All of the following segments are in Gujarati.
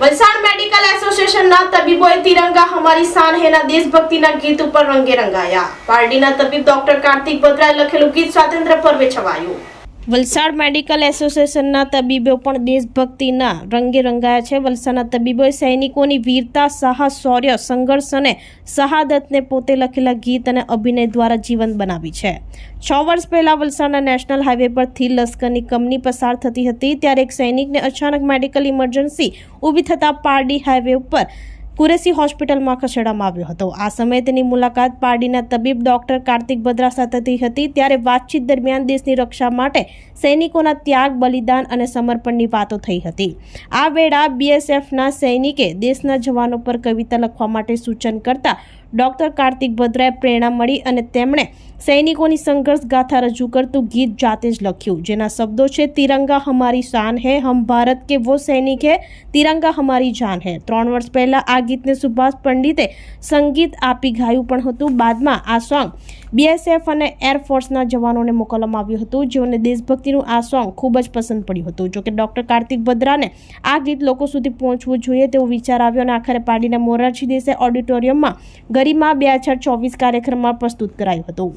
વલસાડ મેડિકલ એસોસિએશનના તબીબોએ તિરંગા હમારી શાન હેના દેશભક્તિના ગીત ઉપર રંગે રંગાયા. પારડીના તબીબ ડોક્ટર કાર્તિક બત્રાએ લખેલું ગીત સ્વાતંત્ર્ય પર્વે છવાયું. વલસાડ મેડિકલ એસોસિએશનના તબીબો પણ દેશભક્તિના રંગે રંગાયા છે. વલસાડના તબીબોએ સૈનિકોની વીરતા, સાહસ, શૌર્ય, સંઘર્ષ અને શહાદતને પોતે લખેલા ગીત અને અભિનય દ્વારા જીવંત બનાવી છે. છ વર્ષ પહેલાં વલસાડના નેશનલ હાઈવે પરથી લશ્કરની કંપની પસાર થતી હતી. ત્યારે એક સૈનિકને અચાનક મેડિકલ ઇમરજન્સી ઊભી થતાં પારડી હાઈવે ઉપર કુરેસી હોસ્પિટલમાં ખસેડવામાં આવ્યો હતો. આ સમયે તેની મુલાકાત પારડીના તબીબ ડોક્ટર કાર્તિક બદ્રા સાથે થઈ હતી. ત્યારે વાતચીત દરમિયાન દેશની રક્ષા માટે સૈનિકોના ત્યાગ, બલિદાન અને સમર્પણની વાતો થઈ હતી. આ વેળા બીએસએફના સૈનિકે દેશના જવાનો પર કવિતા લખવા માટે સૂચન કરતા ડોક્ટર કાર્તિક ભદ્રાએ પ્રેરણા મળી અને તેમણે સૈનિકોની સંઘર્ષ ગાથા રજૂ કરતું ગીત જાતે જ લખ્યું, જેના શબ્દો છે, તિરંગા હમારી શાન હે, હમ ભારત કે વો સૈનિક હે, તિરંગા હમારી જાન હે. ત્રણ વર્ષ પહેલાં આ ગીતને સુભાષ પંડિતે સંગીત આપી ગાયું પણ હતું. બાદમાં આ સોંગ બીએસએફ અને એરફોર્સના જવાનોને મોકલવામાં આવ્યું હતું, જેઓને દેશભક્તિનું આ સોંગ ખૂબ જ પસંદ પડ્યું હતું. જોકે ડોક્ટર કાર્તિક ભદ્રાને આ ગીત લોકો સુધી પહોંચવું જોઈએ તેવો વિચાર આવ્યો અને આખરે પાડીને મોરારજી દેસાઈ ઓડિટોરિયમમાં ગરિમા બે હજાર ચોવીસ કાર્યક્રમમાં પ્રસ્તુત કરાયું હતું.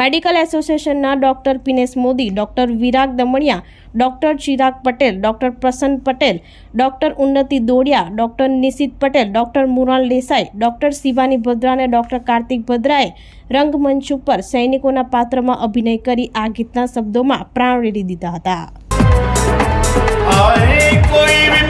મેડિકલ એસોસિએશનના doctor Pinesh Modi, doctor Virag Damaniya, doctor Chirag Patel, doctor Prasanna Patel, doctor Unnati Dodiya, doctor Nishit Patel, doctor Mural Desai, doctor Shivani Bhadra અને ડોક્ટર કાર્તિક ભદ્રાએ રંગમંચ ઉપર સૈનિકોના પાત્રમાં અભિનય કરી આ ગીતના શબ્દોમાં પ્રાણ રેડી દીધા હતા. आए